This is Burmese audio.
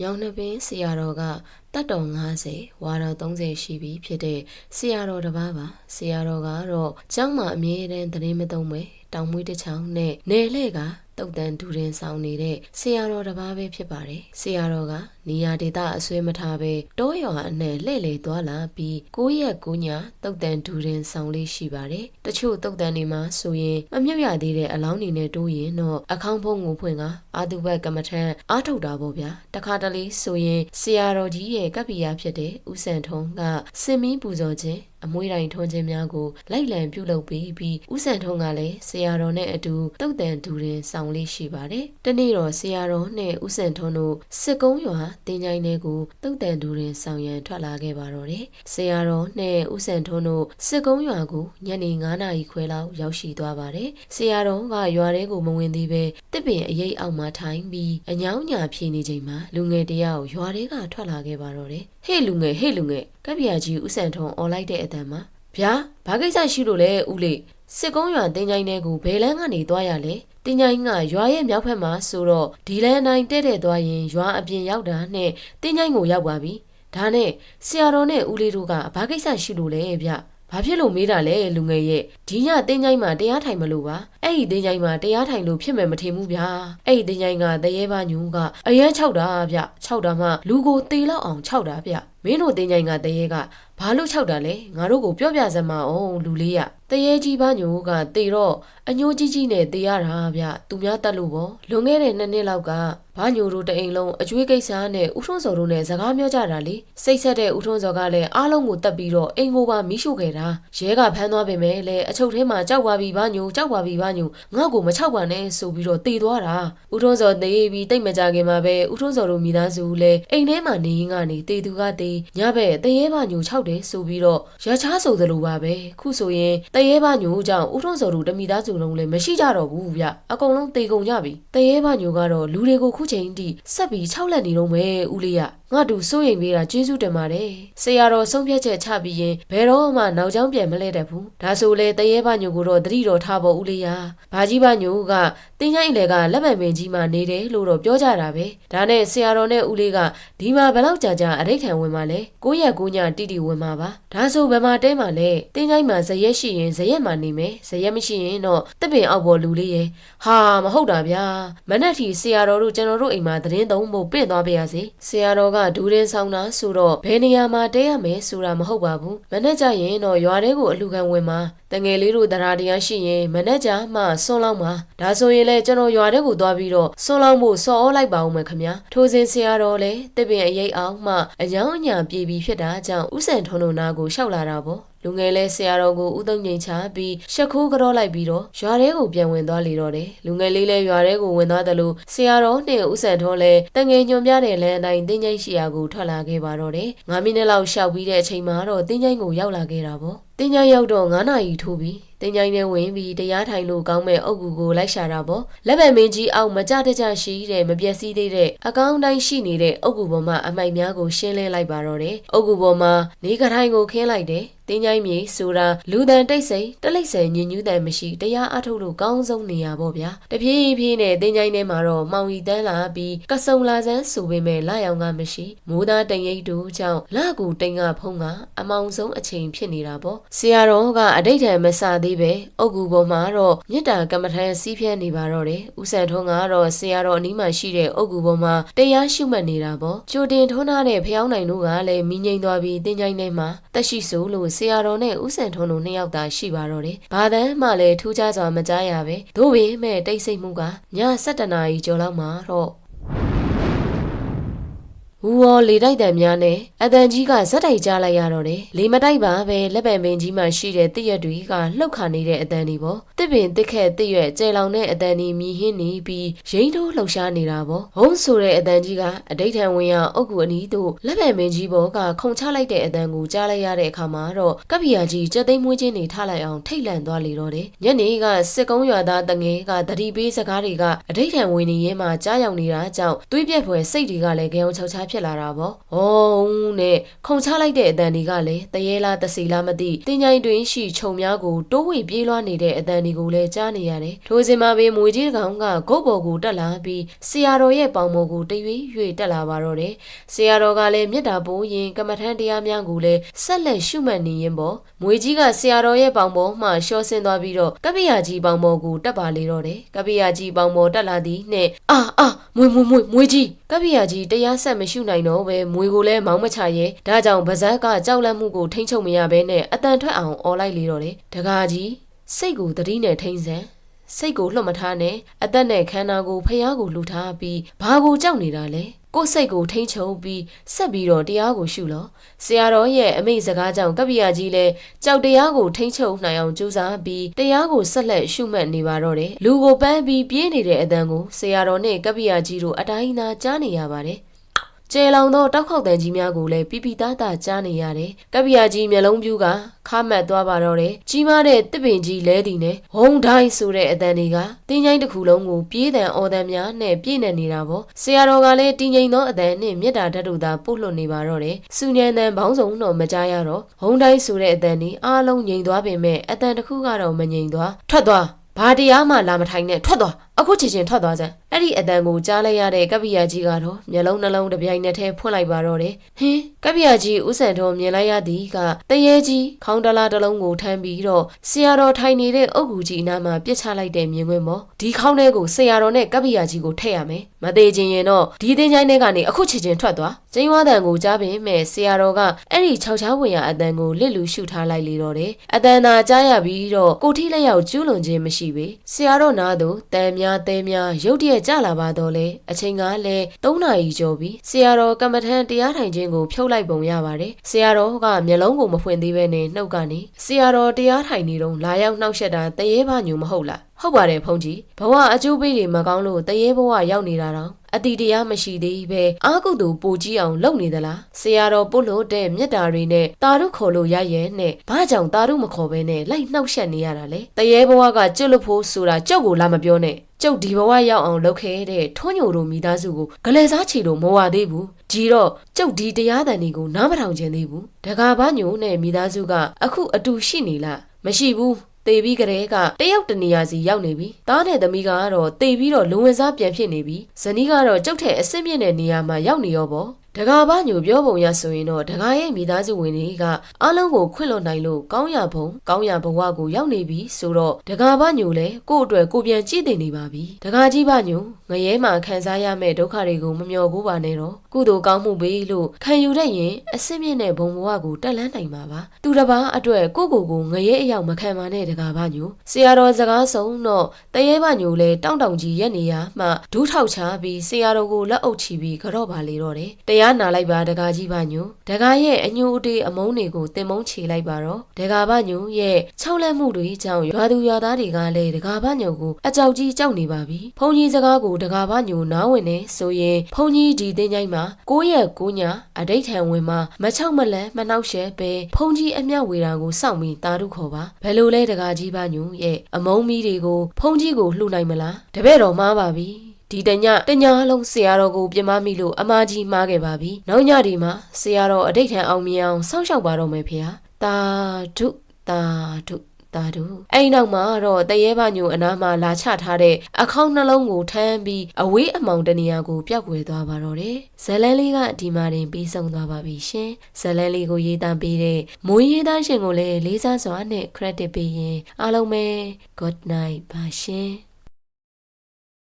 ညောင်နှပင်ဆရာတော်ကတတ်တော်90ဝါတော်30ရှိပြီဖြစ်တဲ့ဆရာတော်တစ်ပါးပါဆရာတော်ကတော့ကျောင်းမှာအမြဲတမ်းသတင်းမသုံးပဲတောင်မွေးတစ်ချောင်းနဲ့နယ်လှဲ့ကတုတ်တန်ဒူရင်ဆောင်နေတဲ့ဆရာတော်တစ်ပါးပဲဖြစ်ပါတယ်ဆရာတော်က နေရာဒေသအဆွေးမထားပဲတောရွာအနှံ့လှည့်လေသွားလာပြီးကိုရက်ကိုညာတုတ်တန်ဒူရင်ဆောင်လေးရှိပါတယ်တချို့တုတ်တန်တွေမှာဆိုရင်မမြုပ်ရသေးတဲ့အလောင်းတွေနဲ့တိုးရင်တော့အခေါင်းဖုံးကိုဖွင့်ကအာတုဘက်ကမ္မထန်အားထုတ်တာပေါ့ဗျာတခါတလေဆိုရင်ဆရာတော်ကြီးရဲ့ကပ္ပိယဖြစ်တဲ့ဦးစံထုံးကစင်မင်းပူဇော်ခြင်းအမွှေးတိုင်းထွန်းခြင်းများကိုလိုက်လံပြုလုပ်ပြီးပြီးဦးစံထုံးကလည်းဆရာတော်နဲ့အတူတုတ်တန်ဒူရင်ဆောင်လေးရှိပါတယ်။တနေ့တော့ဆရာတော်နဲ့ဦးစံထုံးတို့စစ်ကုန်းရွာတင်းချိုင်းလေးကိုတုတ်တန်ဒူရင်ဆောင်ရန်ထွက်လာခဲ့ပါတော့တယ်။ဆရာတော်နဲ့ဦးစံထုံးတို့စစ်ကုန်းရွာကိုညနေ9နာရီခွဲလောက်ရောက်ရှိသွားပါတယ်။ဆရာတော်ကရွာထဲကိုမဝင်သေးပဲတစ်ပင်အရေးအောက်မှာထိုင်ပြီးအညောင်းညာဖြေနေချိန်မှာလူငယ်တယောက်ရွာထဲကထွက်လာခဲ့ပါတော့တယ်။ဟေ့လူငယ်ဟေ့လူငယ်ကပ်ပြာကြီးဦးစံထုံးអော်လိုက်တဲ့အတန်မှာဗျာဘာကိစ္စရှိလို့လဲဦးလေးစစ်ကုန်းရွာတင်းချိုင်းထဲကိုဘယ်လန်းကနေသွားရလဲ တင်းချိုင်းကရွာရဲ့မြောက်ဘက်မှာဆိုတော့ဒီလန်းတိုင်းတဲ့တဲ့သွားရင်ရွာအပြင်ရောက်တာနဲ့တင်းချိုင်းကိုရောက်ပါပြီဒါနဲ့ဆရာတော်နဲ့ဦးလေးတို့ကဘာကိစ္စရှိလို့လဲဗျဘာဖြစ်လို့မေးတာလဲလူငယ်ရဲ့ဒီညတင်းချိုင်းမှာတရားထိုင်မလို့ပါအဲ့ဒီတင်းချိုင်းမှာတရားထိုင်လို့ဖြစ်မယ်မထင်ဘူးဗျာအဲ့ဒီတင်းချိုင်းကတရေပါညူကအရန်၆တာဗျ၆တာမှလူကိုတေလောက်အောင်၆တာဗျမင်းတို့တင်းချိုင်းကတရေက ဘာလို့၆တာလဲငါတို့ကိုပြောပြစမ်းမအောင်လူလေးရတရေကြီးပါညူကတေတော့အညိုးကြီးကြီးနဲ့တေရတာဗျသူများတက်လို့ပေါ့လွန်ခဲ့တဲ့နှစ်နှစ်လောက်ကဘာညိုတို့တအိမ်လုံးအကျွေးကိစ္စနဲ့ဦးထွန်းစော်တို့နဲ့စကားပြောကြတာလေစိတ်ဆက်တဲ့ဦးထွန်းစော်ကလည်းအားလုံးကိုတက်ပြီးတော့အိမ်ကိုပါမိရှို့ခဲ့တာရဲကဖမ်းသွားပေမဲ့လည်းအချုပ်ထဲမှာကြောက်ပါပြီဘာညိုကြောက်ပါပြီဘာညိုငါ့ကိုမချောက်ပါနဲ့ဆိုပြီးတော့တေသွားတာဦးထွန်းစော်တေးပြီးတိတ်မကြခင်မှာပဲဦးထွန်းစော်တို့မိသားစုလည်းအိမ်ထဲမှာနေရင်းကနေတေသူကတေညဘက်တရေပါညိုချောက်တယ်ဆိုပြီးတော့ရချားဆိုသလိုပါပဲခုဆိုရင်တရေပါညိုကြောင့်ဦးထွန်းစော်တို့တမိသားစုလုံးလည်းမရှိကြတော့ဘူးဗျအကုန်လုံးတေကုန်ကြပြီတရေပါညိုကတော့လူတွေကိုခုချိန်ထိဆက်ပြီးခြောက်လက်နေတော့မယ်ဦးလေးရငါတို့စိုးရိမ်ပေးတာကျေးဇူးတင်ပါတယ်ဆရာတော်ဆုံးဖြတ်ချက်ချပြီးရင်ဘယ်တော့မှနောက်ကျောင်းပြန်မလဲတတ်ဘူးဒါဆိုလေတရေပါညိုကိုတော့တတိတော်ထားဖို့ဦးလေးရဘာကြီးပါညိုကတင်းချိုင်းလေကလက်ပံပင်ကြီးမှနေတယ်လို့တော့ပြောကြတာပဲဒါနဲ့ဆရာတော်နဲ့ဦးလေးကဒီမှာဘယ်လောက်ကြာကြာအဋိဌံဝင်มาလဲကိုရက်ကိုညတိတိဝင်มาပါဒါဆိုဘယ်မှာတဲမှာလဲတင်းချိုင်းမှာဇရက်ရှိရင်ဇရက်မှာနေမယ်ဇရက်မရှိရင်တော့တစ်ပင်အောက်ပေါ်လူလေးရဲ့ဟာမဟုတ်တာဗျာမနက်ထီဆရာတော်တို့ကျွန်တော်တို့အိမ်မှာသတင်းသုံးဖို့ပြင့်သွားပါရစေဆရာတော်ကဒူးရင်ဆောင်တာဆိုတော့ဘယ်နေရာမှာတဲရမယ်ဆိုတာမဟုတ်ပါဘူးမနက်ကျရင်တော့ရွာထဲကိုအလူခံဝင်မှာတငယ်လေးတို့တရားတရားရှိရင်မနက်ကျမှဆွန်းလောက်မှာဒါဆိုရင်လည်းကျွန်တော်ရွာထဲကိုသွားပြီးတော့ဆွန်းလောက်ဖို့စော်ဩလိုက်ပါဦးမယ်ခင်ဗျာထိုစဉ်ဆရာတော်လည်းတစ်ပင်အရေးအောင်မှအယောင်အညာပြေပြီးဖြစ်တာကြောင့်ဥဆန်ထုံထုံနာကိုရှောက်လာတာပေါ့လူငယ်လဲဆရာတော်ကိုဥသုံးငိန်ချပြီးရှက်ခိုးကြောလိုက်ပြီးတော့ရွာထဲကိုပြန်ဝင်သွားလေတော့တယ်လူငယ်လေးလဲရွာထဲကိုဝင်သွားတယ်လို့ဆရာတော်နဲ့ဥဆန်ထုံးလဲတငယ်ညွန်ပြတဲ့လမ်းအတိုင်းတင်းချိုင်းရှိရာကိုထွက်လာခဲ့ပါတော့တယ်9မိနစ်လောက်ရှောက်ပြီးတဲ့အချိန်မှာတော့တင်းချိုင်းကိုရောက်လာခဲ့တာပေါ့တင်းချိုင်းရောက်တော့9နာရီထိုးပြီးတင်ကြိုင်းနဲ့ဝင်ပြီးတရားထိုင်လို့ကောင်းမဲ့အုပ်ကူကိုလိုက်ရှာတာပေါ့လက်ပံမင်းကြီးအောက်မကြတကြရှိတဲ့မပြက်စီးသေးတဲ့အကောင်းတိုင်းရှိနေတဲ့အုပ်ကူပေါ်မှာအမိုက်များကိုရှင်းလင်းလိုက်ပါတော့တယ်အုပ်ကူပေါ်မှာနေကထိုင်ကိုခင်းလိုက်တယ် တင်းကြိုင်းမြေဆိုတာလူတန်တိတ်ဆိတ်တလိတ်ဆယ်ညင်ညူးတန်မရှိတရားအထုတ်လို့ကောင်းဆုံးနေရပေါ့ဗျာတပြေးပြေးနဲ့တင်းကြိုင်းထဲမှာတော့မှောင်ရီတန်းလာပြီးကစုံလာစမ်းဆိုပေမဲ့လာရောင်ကမရှိမိုးသားတိမ်ရိပ်တို့ကြောင့်လာကူတိမ်ကဖုံးကအမောင်ဆုံးအချိန်ဖြစ်နေတာပေါ့ဆရာတော်ကအတိတ်ထံမစသေးပဲအုတ်ကူပေါ်မှာတော့မြစ်တာကမ္မထန်စီးပြဲနေပါတော့တယ်ဦးဆန်ထုံးကတော့ဆရာတော်အနီးမှာရှိတဲ့အုတ်ကူပေါ်မှာတရားရှုမှတ်နေတာပေါ့ကြိုတင်ထုံးထားတဲ့ဖျောင်းနိုင်တို့ကလည်းမိငိမ့်သွားပြီးတင်းကြိုင်းထဲမှာတက်ရှိဆိုလို့ဆရာတော်နဲ့ဦးစံထုံးတို့နှစ်ယောက်သာရှိပါတော့တယ်။ဘာတန်းမှလည်းထူးခြားစွာမကြားရပဲ။သို့ပေမဲ့တိတ်ဆိတ်မှုကည7နာရီကျော်လောက်မှာတော့ ဟူရောလေတိုက်တံများနဲ့အတန်ကြီးကဇက်တိုက်ကြားလိုက်ရတော့တယ်လေမတိုက်ပါပဲလက်ပံပင်ကြီးမှရှိတဲ့တစ်ရက်တွေကလှုပ်ခါနေတဲ့အတန်ဒီပေါ့တစ်ပင်တစ်ခက်တစ်ရွက်ကျဲလောင်တဲ့အတန်ဒီမြည်ဟင်းနေပြီးရိမ့်ထိုးလှုပ်ရှားနေတာပေါ့ဟုံးဆိုတဲ့အတန်ကြီးကအဋိဌံဝင်ရအုတ်ကူအနီးတို့လက်ပံပင်ကြီးပေါ်ကခုံချလိုက်တဲ့အတန်ကိုကြားလိုက်ရတဲ့အခါမှာတော့ကပ္ပိယာကြီးကြက်သိမ်းမွေးချင်းနေထားလိုက်အောင်ထိတ်လန့်သွားလေတော့တယ်ညနေကစစ်ကုန်းရွာသားတငယ်ကတတိပေးစကားတွေကအဋိဌံဝင်နေရင်မှကြားရောက်နေတာကြောင့်သွေးပြက်ဖွယ်စိတ်တွေကလည်းကြောင်ချောက်ချဖြစ်လာတာပေါ့။ဟောဦးနဲ့ခုံချလိုက်တဲ့အတန်တွေကလည်းတရေလားတစီလားမသိတင်ញိုင်တွင်ရှိခြုံများကိုတိုးဝေပြေးလွှားနေတဲ့အတန်တွေကိုလည်းကြားနေရတယ်။ထိုစဉ်မှာပဲမွေကြီးကောင်ကဂုတ်ဘော်ကိုတက်လာပြီးဆရာတော်ရဲ့ပေါင်ပေါ်ကိုတရွေ့ရွေ့တက်လာပါတော့တယ်။ဆရာတော်ကလည်းမေတ္တာပို့ရင်ကမ္မထန်တရားများကိုလည်းဆက်လက်ရှုမှတ်နေရင်ပေါ့။မွေကြီးကဆရာတော်ရဲ့ပေါင်ပေါ်မှရှော့ဆင်းသွားပြီးတော့ကပ္ပိယကြီးပေါင်ပေါ်ကိုတက်ပါလေတော့တယ်။ကပ္ပိယကြီးပေါင်ပေါ်တက်လာသည်နှင့်အာအာမွေမွေမွေမွေကြီးကပ္ပိယကြီးတရားဆက်မရှုနိုင်တော့ပဲမွေကိုလည်းမောင်းမချရဲဒါကြောင့်ဗဇက်ကကြောက်လန့်မှုကိုထိမ့်ချုပ်မရဘဲနဲ့အတန်ထွက်အောင်អော်လိုက်လေတော့တယ်။တကားကြီးစိတ်ကိုတတိနဲ့ထိမ့်ဆန်စိတ်ကိုလှုပ်မထားနဲ့အသက်နဲ့ခန္ဓာကိုဖျားကိုလှူထားပြီးဘာကိုကြောက်နေတာလဲကိုယ်စိတ်ကိုထိမ့်ချုံပြီးဆက်ပြီးတော့တရားကိုရှုလောဆရာတော်ရဲ့အမိန့်စကားကြောင့်ကပ္ပိယကြီးလည်းကြောက်တရားကိုထိမ့်ချုံနိုင်အောင်ကြိုးစားပြီးတရားကိုဆက်လက်ရှုမှတ်နေပါတော့တယ်လူကိုပန်းပြီးပြေးနေတဲ့အတန်ကိုဆရာတော်နဲ့ကပ္ပိယကြီးတို့အတိုင်းသာကြားနေရပါတယ် ကျဲလောင်သောတောက်ခေါက်တန်ကြီးများကိုလည်းပြပြသားသားကြားနေရတယ်။ကပ္ပိယကြီးမျက်လုံးပြူးကခါမတ်သွားပါတော့တယ်။ကြီးမားတဲ့တစ်ပင်ကြီးလဲတည်နဲ့ဟုံတိုင်းဆိုတဲ့အတန်တွေကတင်းချိုင်းတစ်ခုလုံးကိုပြေးတန်အော်တန်များနဲ့ပြည့်နေနေတာပေါ့။ဆရာတော်ကလည်းတင်းငိမ်သောအတန်နဲ့မေတ္တာဓာတ်တို့သာပို့လွှတ်နေပါတော့တယ်။စူညံတန်ဘောင်းစုံတော့မကြားရတော့ဟုံတိုင်းဆိုတဲ့အတန်นี่အားလုံးငြိမ်သွားပေမဲ့အတန်တစ်ခုကတော့မငြိမ်သွားထွက်သွားဘာတရားမှလာမထိုင်နဲ့ထွက်သွားအခုချင်ချင်းထွက်သွားစမ်း အဲ့ဒီအတန်ကိုကြားလိုက်ရတဲ့ကပ္ပိယကြီးကတော့မျက်လုံးနှလုံးတစ်ပြိုင်နက်တည်းဖွင့်လိုက်ပါတော့တယ်ဟင်းကပ္ပိယကြီးဥဆန်တော်မြင်လိုက်ရသည်ကတရေကြီးခေါင်းတလားတစ်လုံးကိုထမ်းပြီးတော့ဆရာတော်ထိုင်နေတဲ့အုတ်ဂူကြီးအနားမှာပြစ်ချလိုက်တဲ့မြင်ကွင်းပေါ့ဒီခေါင်းထဲကိုဆရာတော်နဲ့ကပ္ပိယကြီးကိုထည့်ရမယ်မသေးခြင်းရင်တော့ဒီသင်္ချိုင်းထဲကနေအခုချင်ချင်းထွက်သွားကျင်းဝါတန်ကိုကြားပင်မဲ့ဆရာတော်ကအဲ့ဒီခြောက်ချားဝင်ရအတန်ကိုလစ်လူရှုထားလိုက်လေတော့တယ်အတန်သာကြားရပြီးတော့ကိုထိလက်ရောက်ကျူးလွန်ခြင်းမရှိပေဆရာတော်နာသူတန်များတဲများရုတ်တရက်ကြလာပါတော့လေအချိန်ကလည်း3နာရီကျော်ပြီဆရာတော်ကမ္မထန်တရားထိုင်ခြင်းကိုဖြုတ်လိုက်ပုံရပါတယ်ဆရာတော်ကမျက်လုံးကိုမဖွင့်သေးပဲနဲ့နှုတ်ကနေဆရာတော်တရားထိုင်နေတော့လာရောက်နှောက်ယှက်တာတရေပါညူမဟုတ်လား ဟုတ်ပါတယ်ဖုန်းကြီးဘဝအကျိုးပေးတွေမကောင်းလို့တရေဘဝရောက်နေတာတော့အတီတရားမရှိသေးပဲအာကုသူပိုကြီးအောင်လုပ်နေသလားဆရာတော်ပုတ်လို့တဲ့မြတ်တာတွေနဲ့တာတို့ခေါ်လို့ရရဲ့နဲ့ဘာကြောင့်တာတို့မခေါ်ဘဲနဲ့လိုက်နှောက်ယှက်နေရတာလဲတရေဘဝကကျွတ်လို့ဖို့ဆိုတာကြုတ်ကိုလာမပြောနဲ့ကျုပ်ဒီဘဝရောက်အောင်လုပ်ခဲ့တဲ့ထွန်းညိုတို့မိသားစုကိုဂလဲစားချီလို့မဝသေးဘူးဒီတော့ကျုပ်ဒီတရားတန်တွေကိုနားမထောင်ခြင်းသေးဘူးတကားဘာညိုနဲ့မိသားစုကအခုအတူရှိနေလားမရှိဘူး တေပြီးကလေးကတယောက်တနေရာစီရောက်နေပြီ။သားနဲ့သမီးကတော့တေပြီးတော့လုံဝင်စားပြန်ဖြစ်နေပြီ။ဇနီးကတော့ကျုပ်ထဲအစ်စ်မြင့်တဲ့နေရာမှာရောက်နေရောပေါ့။ ဒကာဘာညိုပြောပုံရဆိုရင်တော့ဒကာရဲ့မိသားစုဝင်တွေကအလုံးကိုခွင့်လွှတ်နိုင်လို့ကောင်းရဘုံကောင်းရဘဝကိုရောက်နေပြီဆိုတော့ဒကာဘာညိုလည်းကို့အတွက်ကိုပြန်ကြည့်တင်နေပါပြီဒကာကြီးဘာညိုငရဲမှာခံစားရမယ့်ဒုက္ခတွေကိုမမျှော်ဘူးပါနဲ့တော့ကုသိုလ်ကောင်းမှုပဲလို့ခံယူတတ်ရင်အစစ်မြင့်တဲ့ဘုံဘဝကိုတက်လန်းနိုင်မှာပါသူတစ်ပါးအတွက်ကိုကိုကိုငရဲအရောက်မခံပါနဲ့ဒကာဘာညိုဆရာတော်စကားဆုံးတော့တရေဘာညိုလည်းတောင့်တောင်ကြီးရက်နေရမှဒူးထောက်ချပြီးဆရာတော်ကိုလက်အုပ်ချပြီးကြော့ပါလေတော့တယ်တရားနာလိုက်ပါဒကာကြီးပါညိုဒကာရဲ့အညိုအတေးအမုန်းတွေကိုတင်မုန်းချေလိုက်ပါတော့ဒကာပါညိုရဲ့ခြောက်လက်မှုတွေကြောင့်ရွာသူရွာသားတွေကလည်းဒကာပါညိုကိုအကြောက်ကြီးကြောက်နေပါပြီဖုန်ကြီးစကားကိုဒကာပါညိုနားဝင်နေဆိုရင်ဖုန်ကြီးဒီတင်းကြိုင်းမှာကိုရက်ကိုညာအတိတ်ထံဝင်မှာမချောက်မလန့်မနှောက်ရှဲပဲဖုန်ကြီးအမြောက်ဝေတာကိုစောင့်ပြီးတာတို့ခေါ်ပါဘယ်လိုလဲဒကာကြီးပါညိုရဲ့အမုန်းမီးတွေကိုဖုန်ကြီးကိုလှူနိုင်မလားတပည့်တော်မှားပါပြီ ဒီတညတညလုံးဆရာတော်ကိုပြမမိလို့အမကြီးမှားခဲ့ပါပြီ။နောက်ညဒီမှာဆရာတော်အဋိဋ္ဌံအောင်မြင်အောင်စောင့်ရှောက်ပါတော့မယ်ဖေဟာ။တာဓုတာဓုတာဓုအဲ့ဒီနောက်မှာတော့တရေပါညိုအနားမှာလာချထားတဲ့အခေါင်းနှလုံးကိုထမ်းပြီးအဝေးအမောင်တနေရာကိုပျောက်ကွယ်သွားပါတော့တယ်။ဇလန်းလေးကဒီမှာတင်ပြီးဆုံးသွားပါပြီရှင်။ဇလန်းလေးကိုရေးသားပေးတဲ့မွေးရေးသားရှင်ကိုလည်းလေးစားစွာနဲ့ credit ပေးရင်အားလုံးပဲ good night ပါရှင်။